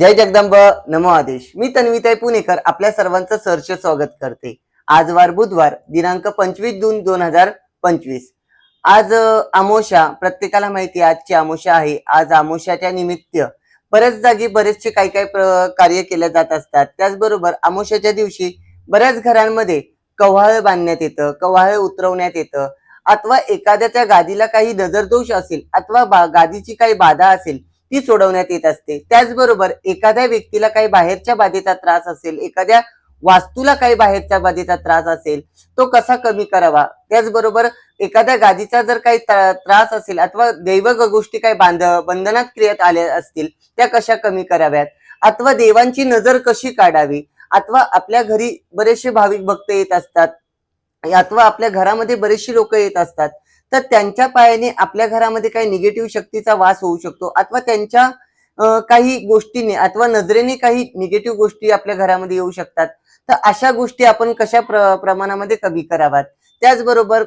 जय जगदंब. नमो आदेश. मी तन्विताई पुणेकर आपल्या सर्वांचं सहर्ष स्वागत करते. आज वार बुधवार दिनांक पंचवीस जून दोन हजार पंचवीस. आज आमोशा प्रत्येकाला माहिती आजची आमोशा आहे. आज आमोशाच्या निमित्त बऱ्याच जागी बरेचसे काही काही प्र- कार्य केले जात असतात. त्याचबरोबर आमोशाच्या दिवशी बऱ्याच घरांमध्ये कव्हाळ बांधण्यात येतं कव्हाळ उतरवण्यात येतं. अथवा एखाद्याच्या गादीला काही नजरदोष असेल अथवा बा- गादीची काही बाधा असेल ती सोडवण्यात येत असते. त्याचबरोबर एखाद्या व्यक्तीला काही बाहेरच्या बाधेचा त्रास असेल एखाद्या वास्तूला काही बाहेरच्या बाधेचा त्रास असेल तो कसा कमी करावा? त्याचबरोबर एखाद्या गादीचा जर काही त्रास असेल अथवा दैव गोष्टी काही बांध बंधनात क्रियेत आल्या असतील त्या कशा कमी कराव्यात? अथवा देवांची नजर कशी काढावी? अथवा आपल्या घरी बरेचसे भाविक भक्त येत असतात अथवा आपल्या घरामध्ये बरेचशी लोक येत असतात तर त्यांच्या पायाने आपल्या घरामध्ये काही निगेटिव्ह शक्तीचा वास होऊ शकतो अथवा त्यांच्या काही गोष्टीने अथवा नजरेने काही निगेटिव्ह गोष्टी आपल्या घरामध्ये येऊ शकतात. तर अशा गोष्टी आपण कशा प्र प्रमाणामध्ये कमी कराव्यात? त्याचबरोबर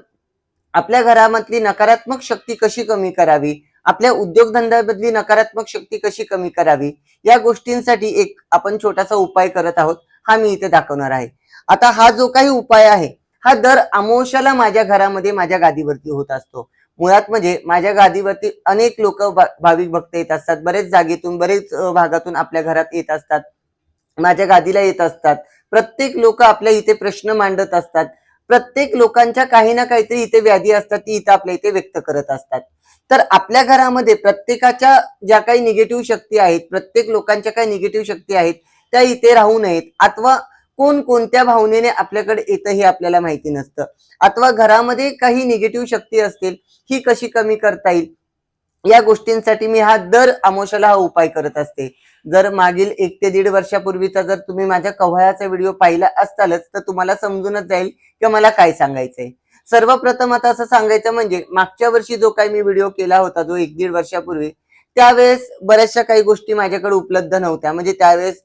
आपल्या घरामधली नकारात्मक शक्ती कशी कमी करावी? आपल्या उद्योगधंद्यामधली नकारात्मक शक्ती कशी कमी करावी? या गोष्टींसाठी एक आपण छोटासा उपाय करत आहोत. हा मी इथे दाखवणार आहे. आता हा जो काही उपाय आहे हा दर अमोशाला माझ्या घरामध्ये माझ्या गादीवरती होत असतो. मुळात म्हणजे माझ्या गादीवरती अनेक लोक भाविक भक्त येत असतात. बरेच जागेतून बरेच भागातून आपल्या घरात येत असतात. माझ्या गादीला येत असतात. प्रत्येक लोक आपल्या इथे प्रश्न मांडत असतात. प्रत्येक लोकांच्या काही ना काहीतरी इथे व्याधी असतात ती इथं आपल्या इथे व्यक्त करत असतात. तर आपल्या घरामध्ये प्रत्येकाच्या ज्या काही निगेटिव्ह शक्ती आहेत प्रत्येक लोकांच्या काही निगेटिव्ह शक्ती आहेत त्या इथे राहू नयेत. अथवा कोण कोणत्या भावनेने आपल्याकडे येतं हे आपल्याला माहिती नसतं. अथवा घरामध्ये काही निगेटिव्ह शक्ती असतील ही कशी कमी करता येईल? या गोष्टींसाठी मी हा दर अमोशाला हा उपाय करत असते. जर मागील एक ते दीड वर्षापूर्वीचा जर तुम्ही माझ्या कव्हाळ्याचा व्हिडिओ पाहिला असतालच तर तुम्हाला समजूनच जाईल की मला काय सांगायचंय. सर्वप्रथम आता असं सांगायचं म्हणजे मागच्या वर्षी जो काही मी व्हिडिओ केला होता जो एक दीड वर्षापूर्वी त्यावेळेस बऱ्याचशा काही गोष्टी माझ्याकडे उपलब्ध नव्हत्या. म्हणजे त्यावेळेस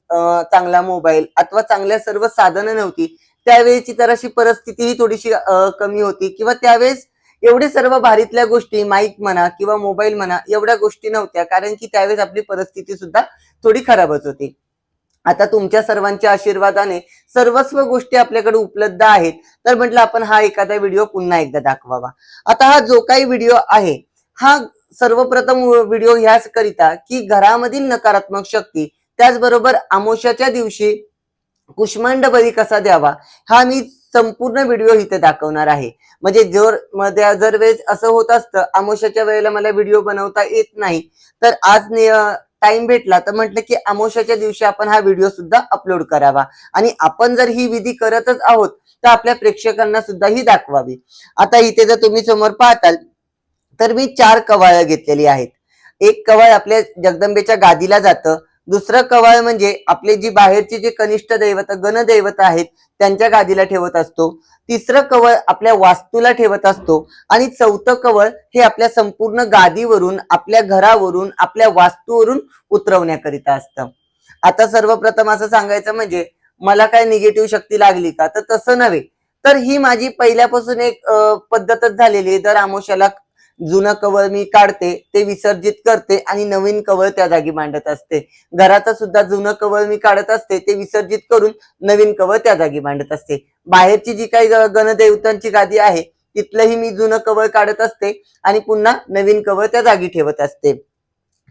चांगला मोबाईल अथवा चांगल्या सर्व साधनं नव्हती. त्यावेळेची तर परिस्थिती ही थोडीशी कमी होती. किंवा त्यावेळेस एवढे सर्व भारीतल्या गोष्टी माईक म्हणा किंवा मोबाईल म्हणा एवढ्या गोष्टी नव्हत्या. कारण की त्यावेळेस आपली परिस्थिती सुद्धा थोडी खराबच होती. आता तुमच्या सर्वांच्या आशीर्वादाने सर्वस्व गोष्टी आपल्याकडे उपलब्ध आहेत. तर म्हटलं आपण हा एखादा व्हिडिओ पुन्हा एकदा दाखवावा. आता हा जो काही व्हिडिओ आहे हा सर्वप्रथम व्हिडिओ ह्याच करिता की घरामधील नकारात्मक शक्ती त्याचबरोबर आमोशाच्या दिवशी कुष्मांड बळी कसा द्यावा हा मी संपूर्ण व्हिडिओ इथे दाखवणार आहे. म्हणजे जर मध्ये जर वेळेस असं होत असतं आमोशाच्या वेळेला मला व्हिडिओ बनवता येत नाही तर आज टाइम भेटला तर म्हटलं की आमोशाच्या दिवशी आपण हा व्हिडिओ सुद्धा अपलोड करावा. आणि आपण जर ही विधी करतच आहोत तर आपल्या प्रेक्षकांना सुद्धा ही दाखवावी. आता इथे जर तुम्ही समोर पाहताल तर मी चार कवाळ घेतलेली आहेत. एक कवाळ आपल्या जगदंबेच्या गादीला जातं. दुसरं कवाळ म्हणजे आपले जी बाहेरची जे कनिष्ठ दैवत गणदैवत आहेत त्यांच्या गादीला ठेवत असतो. तिसरं कवळ आपल्या वास्तूला ठेवत असतो. आणि चौथं कवळ हे आपल्या संपूर्ण गादीवरून आपल्या घरावरून आपल्या वास्तूवरून उतरवण्याकरिता असतं. आता सर्वप्रथम असं सांगायचं म्हणजे मला काय निगेटिव्ह शक्ती लागली का? तर तसं नव्हे. तर ही माझी पहिल्यापासून एक पद्धतच झालेली आहे. दर आमोशाला जुनं कवळ मी काढते ते विसर्जित करते आणि नवीन कवळ त्या जागी मांडत असते. घराचं सुद्धा जुनं कवळ मी काढत असते ते विसर्जित करून नवीन कवळ त्या जागी मांडत असते. बाहेरची जी काही गणदेवतांची गादी आहे तिथलंही मी जुनं कवळ काढत असते आणि पुन्हा नवीन कवळ त्या जागी ठेवत असते.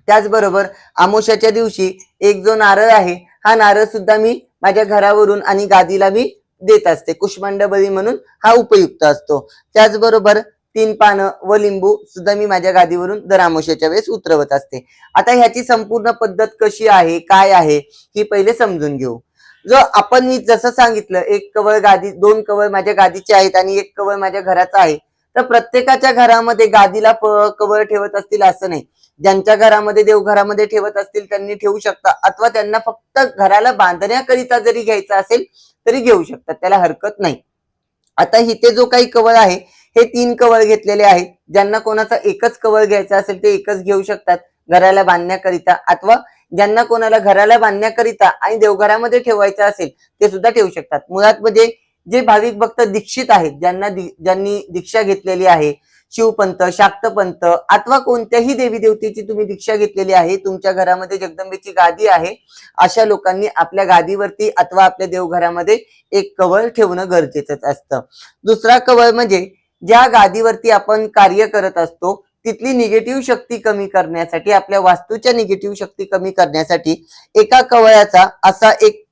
त्याचबरोबर आमोशाच्या दिवशी एक जो नारळ आहे हा नारळ सुद्धा मी माझ्या घरावरून आणि गादीला मी देत असते. कुष्मांड बळी म्हणून हा उपयुक्त असतो. त्याचबरोबर तीन पानं व लिंबू सुद्धा मी माझ्या गादीवरून दर आमोशाच्या वेळेस उतरवत असते. आता ह्याची संपूर्ण पद्धत कशी आहे? काय आहे? ही पहिले समजून घेऊ. जो आपण मी जसं सांगितलं एक कवळ गादी दोन कवळ माझ्या गादीचे आहेत आणि एक कवळ माझ्या घराचा आहे. तर प्रत्येकाच्या घरामध्ये गादीला कवळ ठेवत असतील असं नाही. ज्यांच्या घरामध्ये देवघरामध्ये ठेवत असतील त्यांनी ठेवू शकता. अथवा त्यांना फक्त घराला बांधण्याकरिता जरी घ्यायचा असेल तरी घेऊ शकतात. त्याला हरकत नाही. आता इथे जो काही कवळ आहे हे तीन कवळ घेतलेले आहेत. ज्यांना कोणाचा एकच कवळ घ्यायचा असेल ते एकच घेऊ शकतात. घराला बांधण्याकरिता अथवा ज्यांना कोणाला घराला बांधण्याकरिता आणि देवघरामध्ये ठेवायचं असेल ते सुद्धा ठेवू शकतात. मुळात म्हणजे जे भाविक भक्त दीक्षित आहेत ज्यांना ज्यांनी दीक्षा घेतलेली आहे शिवपंत शाक्तपंत अथवा कोणत्याही देवी देवतेची तुम्ही दीक्षा घेतलेली आहे तुमच्या घरामध्ये जगदंबेची गादी आहे अशा लोकांनी आपल्या गादीवरती अथवा आपल्या देवघरामध्ये एक कवळ ठेवणं गरजेचंच असतं. दुसरा कवळ म्हणजे ज्या गादीवरती आपण कार्य करत असतो तिथली निगेटिव्ह शक्ती कमी करण्यासाठी आपल्या वास्तूच्या निगेटिव्ह शक्ती कमी करण्यासाठी एका कवळ्याचा असा एक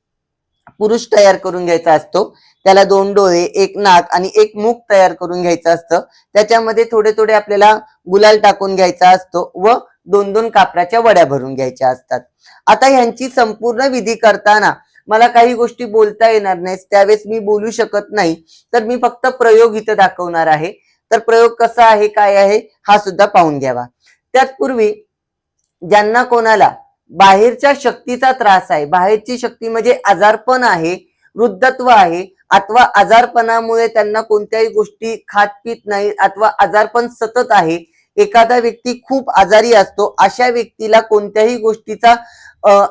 पुरुष तयार करून घ्यायचा असतो. त्याला दोन डोळे एक नाक आणि एक मुख तयार करून घ्यायचं असतं. त्याच्यामध्ये थोडे थोडे आपल्याला गुलाल टाकून घ्यायचा असतो व दोन दोन कापडाच्या वड्या भरून घ्यायच्या असतात. आता ह्यांची संपूर्ण विधी करताना मला काही गोष्टी बोलता येणार नाही त्यावेळेस मी बोलू शकत नाही. तर मी फक्त प्रयोग इथं दाखवणार आहे. तर प्रयोग कसा आहे काय आहे हा सुद्धा पाहून घ्यावा. त्याचपूर्वी ज्यांना कोणाला बाहेरच्या शक्तीचा त्रास आहे बाहेरची शक्ती म्हणजे आजारपण आहे वृद्धत्व आहे अथवा आजारपणामुळे त्यांना कोणत्याही गोष्टी खात पित नाही अथवा आजारपण सतत आहे एखादा व्यक्ती खूप आजारी असतो अशा व्यक्तीला कोणत्याही गोष्टीचा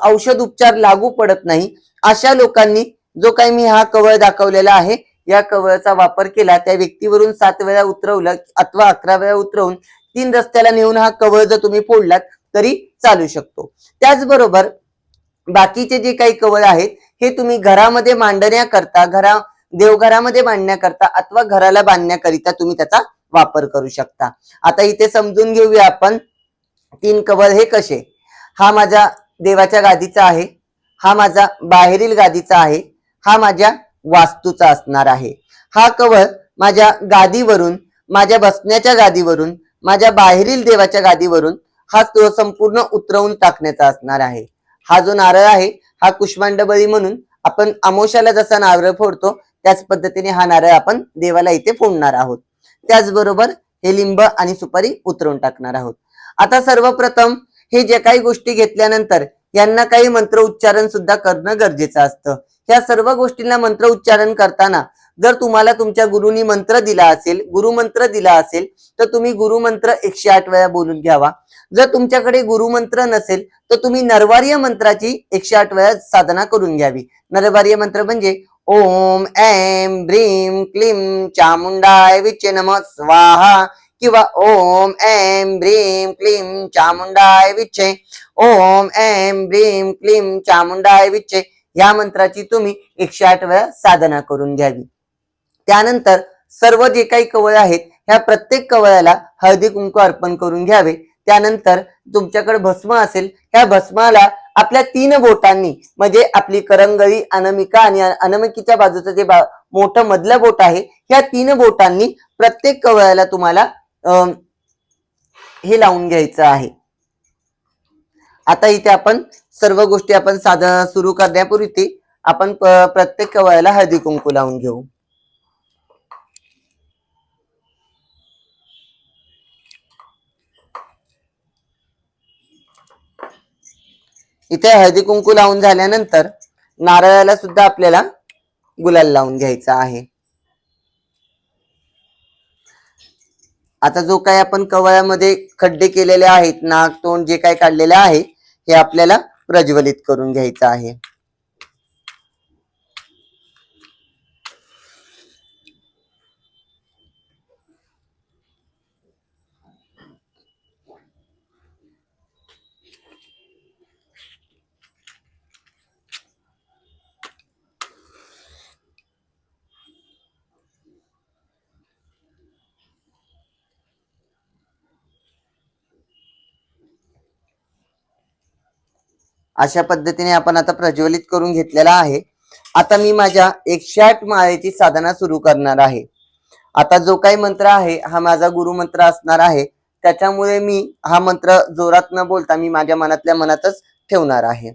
औषध उपचार लागू पडत नाही. अशा लोकांनी जो काही मी हा कवळ दाखवलेला आहे या कवळचा वापर केला त्या व्यक्तीवरून सात वेळा उतरवलं अथवा अकरा वेळा उतरवून तीन रस्त्याला नेऊन हा कवळ जर तुम्ही फोडलात तरी चालू शकतो. त्याचबरोबर बाकीचे जे काही कवळ आहेत हे तुम्ही घरामध्ये मांडण्याकरता घरा देवघरामध्ये मांडण्याकरता अथवा घराला बांधण्याकरिता तुम्ही त्याचा वापर करू शकता. आता इथे समजून घेऊया आपण तीन कवळ हे कसे? हा माझ्या देवाच्या गादीचा आहे हा माझा बाहेरील गादीचा आहे हा माझ्या वास्तूचा असणार आहे. हा कवळ माझ्या गादीवरून माझ्या बसण्याच्या गादीवरून माझ्या बाहेरील देवाच्या गादीवरून हा तो संपूर्ण उतरवून टाकण्याचा असणार आहे. हा जो नारळ आहे हा कुष्मांडबळी म्हणून आपण अमोशाला जसा नारळ फोडतो त्याच पद्धतीने हा नारळ आपण देवाला इथे फोडणार आहोत. त्याचबरोबर हे लिंब आणि सुपारी उतरून टाकणार आहोत. आता सर्वप्रथम हे जे काही गोष्टी घेतल्यानंतर यांना काही मंत्र उच्चारण सुद्धा करणं गरजेचं असतं. या सर्व गोष्टींना मंत्र उच्चारण करताना जर तुम्हाला तुमच्या गुरुनी मंत्र दिला असेल गुरुमंत्र दिला असेल तर तुम्ही गुरुमंत्र एकशे आठ वेळा बोलून घ्यावा. जर तुमच्याकडे गुरुमंत्र नसेल तर तुम्ही नरवार्य मंत्राची एकशे आठ वेळा साधना करून घ्यावी. नरवार्य मंत्र म्हणजे ओम ऐं भ्रीं क्लीं चामुंडाय विचे नम स्वाहा किंवा ओम ऐं ब्रीम क्लीं चामुंडाय विचे ओम ऐं ब्रीम क्लीं चामुंडाय विचे या मंत्राची तुम्ही एकशे आठ वेळा साधना करून घ्यावी. त्यानंतर सर्व जे काही कवळ आहेत ह्या प्रत्येक कवळाला हळदी कुंकू अर्पण करून घ्यावे. त्यानंतर तुमच्याकडे भस्म असेल ह्या भस्माला आपल्या तीन बोटांनी म्हणजे आपली करंगळी अनमिका आणि अनमिकीच्या बाजूचं जे बा- मोठं मधलं बोट आहे ह्या तीन बोटांनी प्रत्येक कवळ्याला तुम्हाला हे लावून घ्यायचं आहे. आता इथे आपण सर्व गोष्टी आपण साधन सुरू करण्यापूर्वी ते आपण प्रत्येक कवळ्याला हळदी कुंकू लावून घेऊ. इथे हळदी कुंकू लावून झाल्यानंतर नारळाला सुद्धा आपल्याला गुलाल लावून घ्यायचा आहे. आता जो काही आपण कवळ्यामध्ये खड्डे केलेले आहेत नाक तोंड जे काही काढलेले आहे हे आपल्याला प्रज्वलित करून घ्यायचं आहे. अशा पद्धतीने आपण आता प्रज्वलित करून घेतलेला आहे. आता मी माझ्या एकशे आठ माळेची साधना सुरू करणार आहे. आता जो काही मंत्र आहे हा माझा गुरुमंत्र असणार आहे. त्याच्यामुळे मी हा मंत्र जोरात न बोलता मी माझ्या मनातल्या मनातच ठेवणार आहे.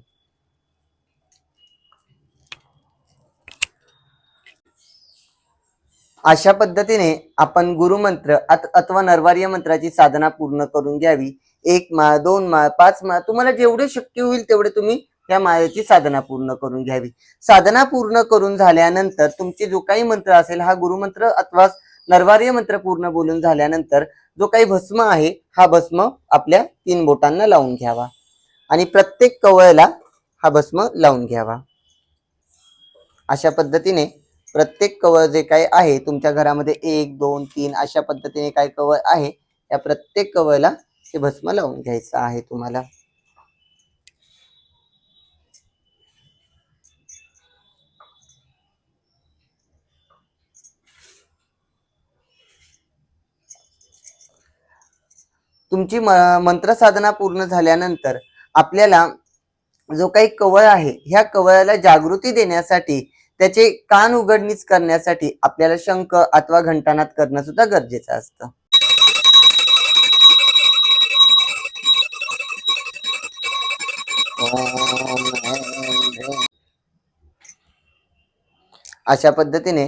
अशा पद्धतीने आपण गुरुमंत्र अथवा नरवार्य मंत्राची साधना पूर्ण करून घ्यावी. एक माळ दोन माळ पाच माळ तुम्हाला जेवढे शक्य होईल तेवढे तुम्ही त्या माळेची साधना पूर्ण करून घ्यावी. साधना पूर्ण करून झाल्यानंतर तुमचे जो काही मंत्र असेल हा गुरुमंत्र अथवा नरवार्य मंत्र पूर्ण बोलून झाल्यानंतर जो काही भस्म आहे हा भस्म आपल्या तीन बोटांना लावून घ्यावा. आणि प्रत्येक कवळला हा भस्म लावून घ्यावा. अशा पद्धतीने प्रत्येक कवळ जे काही आहे तुमच्या घरामध्ये एक दोन तीन अशा पद्धतीने काय कवळ आहे या प्रत्येक कवळला ते भस्म लावून घ्यायचं आहे तुम्हाला. तुमची मंत्र साधना पूर्ण झाल्यानंतर आपल्याला जो काही कवळ आहे ह्या कवळाला जागृती देण्यासाठी त्याचे कान उघडणीच करण्यासाठी आपल्याला शंख अथवा घंटानाद करणं सुद्धा गरजेचं असतं. अशा पद्धतीने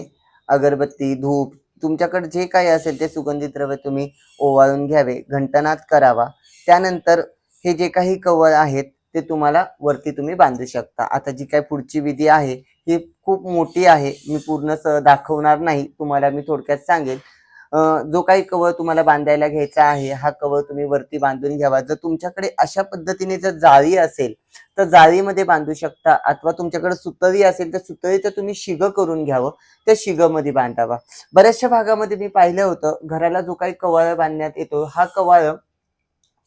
अगरबत्ती धूप तुमच्याकडे जे काही असेल ते सुगंधी द्रव्य तुम्ही ओवाळून घ्यावे घंटनात करावा. त्यानंतर हे जे काही कवर आहेत ते तुम्हाला वरती तुम्ही बांधू शकता. आता जी काही पुढची विधी आहे ही खूप मोठी आहे. मी पूर्ण स दाखवणार नाही. तुम्हाला मी थोडक्यात सांगेन. जो काही कवर तुम्हाला बांधायला घ्यायचा आहे हा कवर तुम्ही वरती बांधून घ्यावा. जर तुमच्याकडे अशा पद्धतीने जर जाळी असेल तर जाळीमध्ये बांधू शकता. अथवा तुमच्याकडे सुतळी असेल तर सुतळीचं तुम्ही शिग करून घ्यावं. त्या शिगमध्ये बांधावा. बऱ्याचशा भागामध्ये मी पाहिलं होतं घराला जो काही कवाळ बांधण्यात येतो हा कवाळ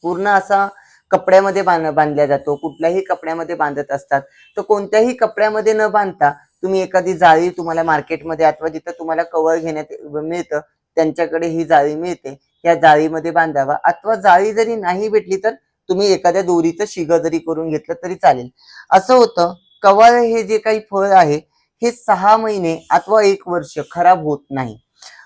पूर्ण असा कपड्यामध्ये बांध बांधला जातो. कुठल्याही कपड्यामध्ये बांधत असतात. तर कोणत्याही कपड्यामध्ये न बांधता तुम्ही एखादी जाळी तुम्हाला मार्केटमध्ये अथवा जिथं तुम्हाला कवर घेण्यात मिळतं त्यांच्याकडे ही जाळी मिळते. या जाळीमध्ये बांधावा. अथवा जाळी जरी नाही भेटली तर तुम्ही एखाद्या दोरीचं शिग जरी करून घेतलं तरी चालेल. असं होतं कवळ हे जे काही फळ आहे हे सहा महिने अथवा एक वर्ष खराब होत नाही.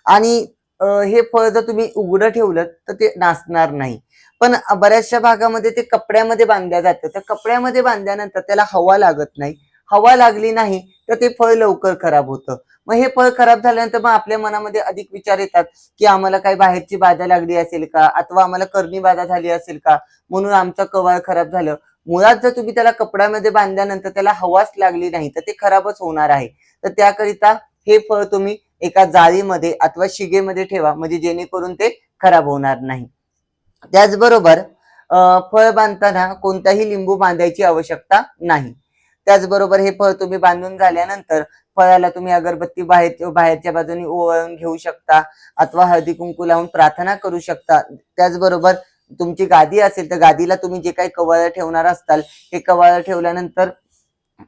आणि हे फळ जर तुम्ही उघडं ठेवलं तर ते नाचणार नाही. पण बऱ्याचशा भागामध्ये ते कपड्यामध्ये बांधल्या जातं. त्या कपड्यामध्ये बांधल्यानंतर त्याला हवा लागत नाही. हवा लागली नाही तर ते फळ लवकर खराब होतं. मग हे फळ खराब झाल्यानंतर मग आपल्या मनामध्ये अधिक विचार येतात की आम्हाला काही बाहेरची बाधा लागली असेल का? अथवा आम्हाला करणी बाधा झाली असेल का? म्हणून आमचं कवाळ खराब झालं. मुळात जर तुम्ही त्याला कपड्यामध्ये बांधल्यानंतर त्याला हवाच लागली नाही तर ते खराबच होणार आहे. तर त्याकरिता हे फळ तुम्ही एका जाळीमध्ये अथवा शिगेमध्ये ठेवा म्हणजे जेणेकरून ते खराब होणार नाही. त्याचबरोबर फळ बांधताना कोणताही लिंबू बांधायची आवश्यकता नाही. त्याचबरोबर हे फळ तुम्ही बांधून झाल्यानंतर फळाला तुम्ही अगरबत्ती बाहेर बाहेरच्या बाजूने ओवाळून घेऊ शकता अथवा हळदी कुंकू लावून प्रार्थना करू शकता. त्याचबरोबर तुमची गादी असेल तर गादीला तुम्ही जे काही कवाळं ठेवणार असताल हे कवाळं ठेवल्यानंतर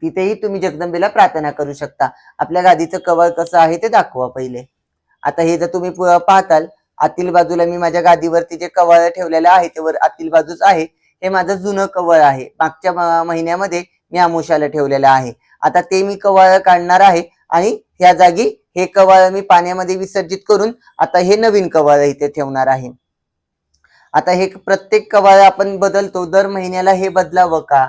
तिथेही तुम्ही जगदंबेला प्रार्थना करू शकता. आपल्या गादीचं कवळ कसं आहे ते दाखवा पहिले. आता हे जर तुम्ही पाहताल आतील बाजूला मी माझ्या गादीवरती जे कवळ ठेवलेलं आहे ते वर आतील बाजूच आहे. हे माझं जुनं कवळ आहे. मागच्या महिन्यामध्ये मी आमोशाला ठेवलेलं आहे. आता ते मी कवाळ काढणार आहे आणि ह्या जागी हे कवाळ मी पाण्यामध्ये विसर्जित करून आता हे नवीन कवाळ इथे ठेवणार आहे. आता हे प्रत्येक कवाळ आपण बदलतो. दर महिन्याला हे बदलावं का?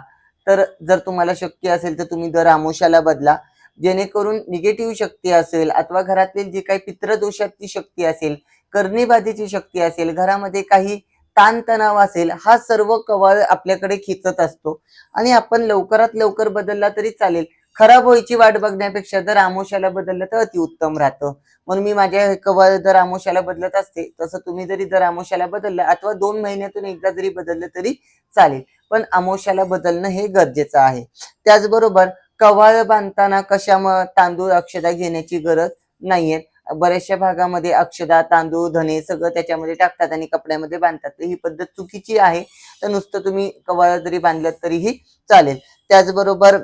तर जर तुम्हाला शक्य असेल तर तुम्ही दर आमोशाला बदला. जेणेकरून निगेटिव्ह शक्ती असेल अथवा घरातील जी काही पित्रदोषाची शक्ती असेल करणीबाधीची शक्ती असेल घरामध्ये काही ताणतणाव असेल हा सर्व कवाळ आपल्याकडे खिचत असतो. आणि आपण लवकरात लवकर बदलला तरी चालेल. खराब व्हायची वाट बघण्यापेक्षा जर आमोशाला बदललं तर अतिउत्तम राहतं. म्हणून मी माझ्या कवाळ जर आमोशाला बदलत असते तसं तुम्ही जरी जर आमोशाला बदललं अथवा दोन महिन्यातून एकदा जरी बदललं तरी चालेल. पण आमोशाला बदलणं हे गरजेचं आहे. त्याचबरोबर कवाळ बांधताना कशा तांदूळ अक्षदा घेण्याची गरज नाहीये बऱ्याचशा भागामध्ये अक्षदा तांदूळ धने सगळं त्याच्यामध्ये टाकतात आणि कपड्यामध्ये बांधतात. तर ही पद्धत चुकीची आहे. तर नुसतं तुम्ही कवाळ जरी बांधलं तरीही चालेल. त्याचबरोबर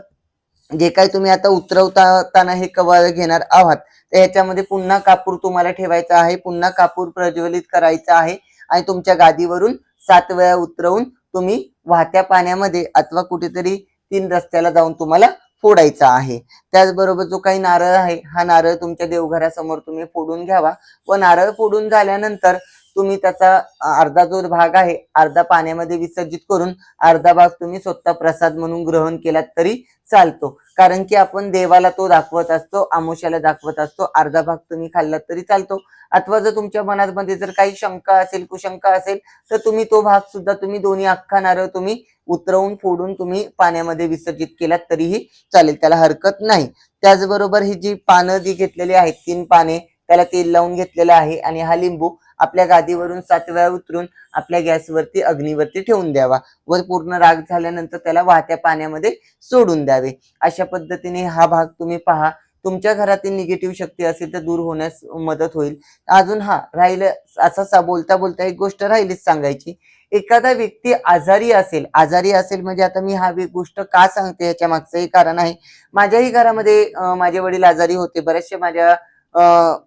जे काही तुम्ही आता उतरवताना हे कवाळ घेणार आहात तर ह्याच्यामध्ये पुन्हा कापूर तुम्हाला ठेवायचा आहे. पुन्हा कापूर प्रज्वलित करायचा आहे आणि तुमच्या गादीवरून सात वेळा उतरवून तुम्ही वाहत्या पाण्यामध्ये अथवा कुठेतरी तीन रस्त्याला जाऊन तुम्हाला फोडायचा आहे. त्याचबरोबर जो काही नारळ आहे हा नारळ तुमच्या देवघरासमोर तुम्ही फोडून घ्यावा. व नारळ फोडून झाल्यानंतर तुम्ही त्याचा अर्धा जो भाग आहे अर्धा पाण्यामध्ये विसर्जित करून अर्धा भाग तुम्ही स्वतः प्रसाद म्हणून ग्रहण केलात तरी चालतो. कारण की आपण देवाला तो दाखवत असतो आमोशाला दाखवत असतो अर्धा भाग तुम्ही खाल्लात तरी चालतो. अथवा जर तुमच्या मनामध्ये जर काही शंका असेल कुशंका असेल तर तुम्ही तो भाग सुद्धा तुम्ही दोन्ही अख्खा नारळ तुम्ही उतरवून फोडून तुम्ही पाण्यामध्ये विसर्जित केलात तरीही चालेल त्याला हरकत नाही. त्याचबरोबर ही जी पानं जी घेतलेली आहेत तीन पाने त्याला तेल लावून घेतलेलं आहे आणि हा लिंबू आपल्या गादीवरून सात वेळा उतरून आपल्या गॅसवरती अग्नीवरती ठेवून द्यावा. वर पूर्ण राग झाल्यानंतर त्याला वाहत्या पाण्यामध्ये सोडून द्यावे. अशा पद्धतीने हा भाग तुम्ही पहा. तुमच्या घरातील निगेटिव्ह शक्ती असेल तर दूर होण्यास मदत होईल. अजून हा राहिलं असं बोलता बोलता एक गोष्ट राहिलीच सांगायची. एखादा व्यक्ती आजारी असेल आजारी असेल म्हणजे आता मी हा गोष्ट का सांगते याच्या मागचंही कारण आहे. माझ्याही घरामध्ये माझे वडील आजारी होते. बरेचसे माझ्या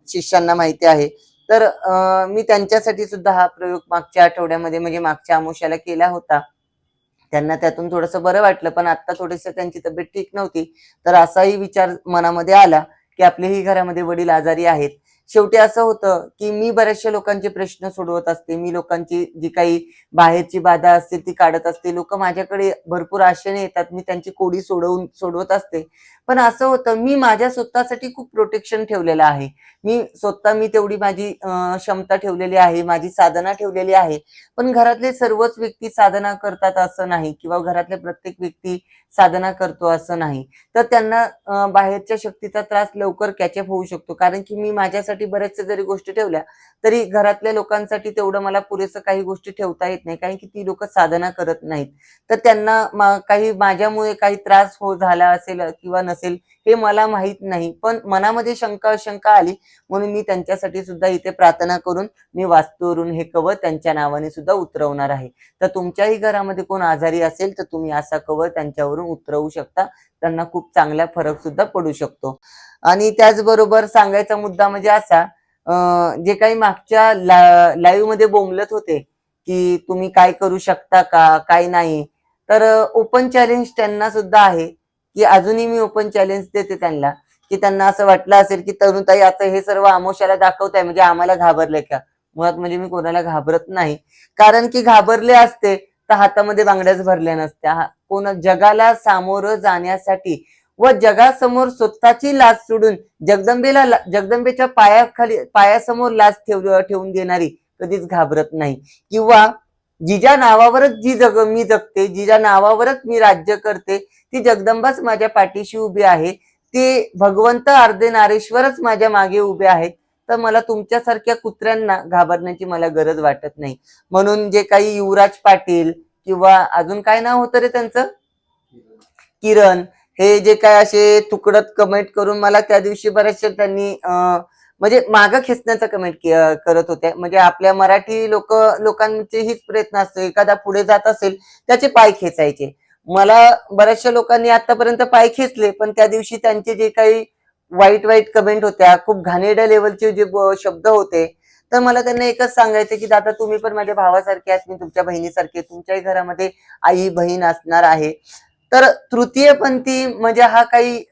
शिष्यांना माहिती आहे. तर मी त्यांच्यासाठी सुद्धा हा प्रयोग मागच्या आठवड्यामध्ये म्हणजे मागच्या आमुष्याला केला होता. त्यांना त्यातून थोडंसं बरं वाटलं पण आता थोडस त्यांची तब्येत ठीक नव्हती. तर असाही विचार मनामध्ये आला की आपलेही घरामध्ये वडील आजारी आहेत. शेवटी असं होतं की मी बऱ्याचशा लोकांचे प्रश्न सोडवत असते मी लोकांची जी काही बाहेरची बाधा असते ती काढत असते. लोक माझ्याकडे भरपूर आशेने येतात मी त्यांची कोडी सोडवून सोडवत असते. पण असं होतं मी माझ्या स्वतःसाठी खूप प्रोटेक्शन ठेवलेलं आहे. मी स्वतः मी तेवढी माझी क्षमता ठेवलेली आहे माझी साधना ठेवलेली आहे. पण घरातले सर्वच व्यक्ती साधना करतात असं नाही किंवा घरातले प्रत्येक व्यक्ती साधना करतो असं नाही. तर त्यांना बाहेरच्या शक्तीचा त्रास लवकर कॅचअप होऊ शकतो. कारण की मी माझ्यासाठी बऱ्याचशा जरी गोष्टी ठेवल्या तरी घरातल्या लोकांसाठी तेवढं मला पुरेसं काही गोष्टी ठेवता येत नाही. कारण की ती लोक साधना करत नाहीत. तर त्यांना मा- काही माझ्यामुळे काही त्रास हो झाला असेल किंवा नसेल हे मला माहीत नाही. पण मनामध्ये शंका शंका आली म्हणून मी त्यांच्यासाठी सुद्धा इथे प्रार्थना करून मी वास्तूवरून हे कवर त्यांच्या नावाने सुद्धा उतरवणार आहे. तर तुमच्याही घरामध्ये कोण आजारी असेल तर तुम्ही असा कवर त्यांच्यावरून उतरवू शकता. त्यांना खूप चांगला फरक सुद्धा पडू शकतो. आणि त्याचबरोबर सांगायचा मुद्दा म्हणजे असा जे काही मागच्या लाईव्हमध्ये बोंबलत होते की तुम्ही काय करू शकता का काय नाही. तर ओपन चॅलेंज त्यांना सुद्धा आहे. की अजूनही मी ओपन चॅलेंज देते त्यांना की त्यांना असं वाटलं असेल की तरुणताई आता हे सर्व आमोशाला दाखवताय म्हणजे आम्हाला घाबरले का? मुळात म्हणजे मी कोणाला घाबरत नाही. कारण की घाबरले असते तर हातामध्ये बांगड्याच भरल्या नसत्या. हा- कोण जगाला सामोरं जाण्यासाठी व जगासमोर स्वतःची लाज सोडून जगदंबेला जगदंबेच्या पायाखाली पायासमोर लाज ठेव ठेवून देणारी कधीच घाबरत नाही. किंवा जिजा नावावरच जी जग मी जगते जिजा नावावरच मी राज्य करते ती जगदंबाच माझ्या पाठीशी उभी आहे. ती भगवंत अर्धे नारेश्वरच माझ्या मागे उभे आहेत. तर मला तुमच्यासारख्या कुत्र्यांना घाबरण्याची मला गरज वाटत नाही. म्हणून जे काही युवराज पाटील किंवा अजून काय नाव होतं रे त्यांचं? किरण. हे जे काय असे तुकडत कमेंट करून मला त्या दिवशी बऱ्याचशा त्यांनी म्हणजे मागं खेचण्याचा कमेंट करत होत्या. म्हणजे आपल्या मराठी लोक लोकांचे हीच प्रयत्न असतो. एखादा पुढे जात असेल त्याचे पाय खेचायचे. मला बऱ्याचशा लोकांनी आतापर्यंत पाय खेचले पण त्या दिवशी त्यांचे जे काही वाईट वाईट कमेंट होत्या खूप घाणेरड्या लेवलचे जे शब्द होते तर मला त्यांना एकच सांगायचं की दादा तुम्ही पण माझ्या भावासारखे आहात मी तुमच्या बहिणीसारखे तुमच्याही घरामध्ये आई बहीण असणार आहे. तर तृतीयपंथी म्हणजे हा काही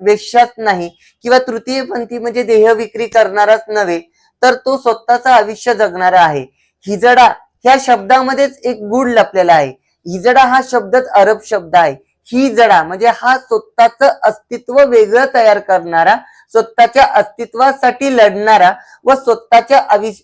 वेश्याच नाही किंवा तृतीयपंथी म्हणजे देह विक्री करणाराच नव्हे तर तो स्वतःचं आयुष्य जगणारा आहे. हिजडा ह्या शब्दामध्येच एक गुढ लपलेला आहे. हिजडा हा शब्दच अरब शब्द आहे. ही जडा म्हणजे हा स्वतःचं अस्तित्व वेगळं तयार करणारा स्वतःच्या अस्तित्वासाठी लढणारा व स्वतःच्या आविष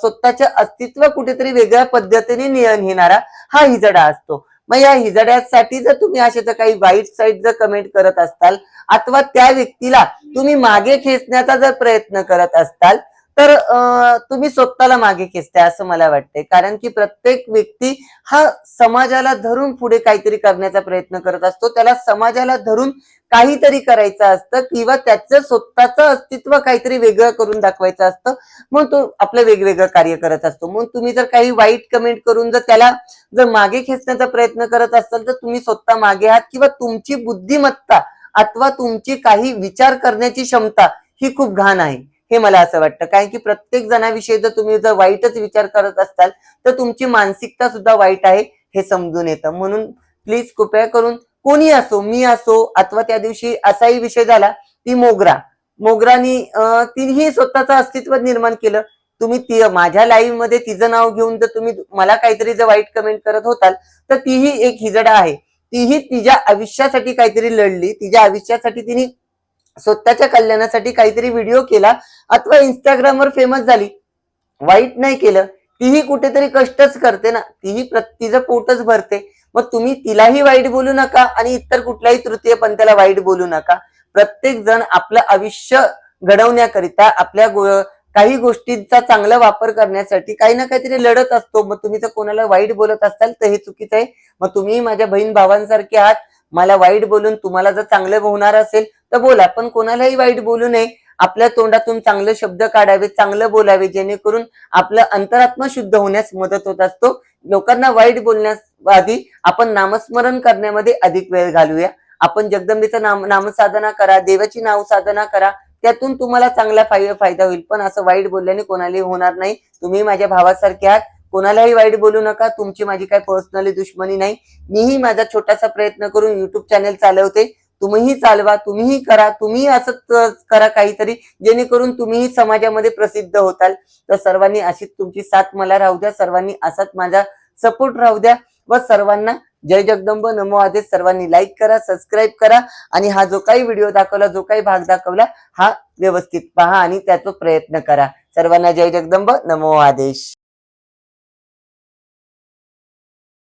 स्वतःच्या अस्तित्व कुठेतरी वेगळ्या पद्धतीने नियन घेणारा हा हिजडा असतो. मग या हिजड्यासाठी जर तुम्ही असे जर काही वाईट साईट जर कमेंट करत असताल अथवा त्या व्यक्तीला तुम्ही मागे खेचण्याचा जर प्रयत्न करत असताल तर तुम्ही स्वतःला मागे खेचताय असं मला वाटतंय. कारण की प्रत्येक व्यक्ती हा समाजाला धरून पुढे काहीतरी करण्याचा प्रयत्न करत असतो. त्याला समाजाला धरून काहीतरी करायचं असतं किंवा त्याचं स्वतःचं अस्तित्व काहीतरी वेगळं करून दाखवायचं असतं. मग तो आपलं वेगवेगळं कार्य करत असतो. मग तुम्ही जर काही वाईट कमेंट करून जर त्याला जर मागे खेचण्याचा प्रयत्न करत असाल तर तुम्ही स्वतः मागे आहात किंवा तुमची बुद्धिमत्ता अथवा तुमची काही विचार करण्याची क्षमता ही खूप घाण आहे. हे मला असं वाटतं. कारण की प्रत्येक जणाविषयी जर तुम्ही जर वाईटच विचार करत असाल तर तुमची मानसिकता सुद्धा वाईट आहे हे समजून येतं. म्हणून प्लीज कृपया करून कोणी असो मी असो अथवा त्या दिवशी असाही विषय झाला ती मोगरा. मोगरानी तिनेही स्वतःचं अस्तित्व निर्माण केलं. तुम्ही ती माझ्या लाईव्हमध्ये तिचं नाव घेऊन जर तुम्ही मला काहीतरी जर वाईट कमेंट करत होताल तर तीही एक हिजडा आहे. तीही तिच्या आयुष्यासाठी काहीतरी लढली. तिच्या आयुष्यासाठी तिने स्वतःच्या कल्याणासाठी काहीतरी व्हिडिओ केला अथवा इंस्टाग्रामवर फेमस झाली. वाईट नाही केलं. तीही कुठेतरी कष्टच करते ना. तीही तिचं पोटच भरते. मग तुम्ही तिलाही वाईट बोलू नका आणि इतर कुठल्याही तृतीय पंथाला वाईट बोलू नका. प्रत्येक जण आपलं आयुष्य घडवण्याकरिता आपल्या गो- काही गोष्टींचा चांगला वापर करण्यासाठी काही ना काहीतरी लढत असतो. मग तुम्ही जर कोणाला वाईट बोलत असाल तर हे चुकीचं आहे. मग तुम्ही माझ्या बहीण भावांसारखे आहात. मला वाईट बोलून तुम्हाला जर चांगलं होणार असेल तर बोला पण कोणालाही वाईट बोलू नये. आपल्या तोंडातून चांगले शब्द काढावे चांगलं बोलावे जेणेकरून आपलं अंतरात्मा शुद्ध होण्यास मदत होत असतो. लोकांना वाईट बोलण्यास आधी आपण नामस्मरण करण्यामध्ये अधिक वेळ घालूया. आपण जगदंबेचं नाम नामसाधना करा देवाची नाव साधना करा त्यातून तुम्हाला चांगला फायदा होईल. पण असं वाईट बोलल्याने कोणालाही होणार नाही. तुम्ही माझ्या भावासारखे आहात. कोणालाही वाईट बोलू नका. तुमची माझी काही पर्सनली दुश्मनी नाही. मीही माझा छोटासा प्रयत्न करून युट्यूब चॅनेल चालवते. तुम्हीही चालवा तुम्हीही करा तुम्ही असंच करा काहीतरी जेणेकरून तुम्हीही समाजामध्ये प्रसिद्ध होताल. तर सर्वांनी अशीच तुमची साथ मला राहू द्या सर्वांनी असाच माझा सपोर्ट राहू द्या व सर्वांना जय जगदंब नमो आदेश. सर्वांनी लाईक करा सबस्क्राईब करा आणि हा जो काही व्हिडिओ दाखवला जो काही भाग दाखवला हा व्यवस्थित पहा आणि त्याचा प्रयत्न करा. सर्वांना जय जगदंब नमो आदेश.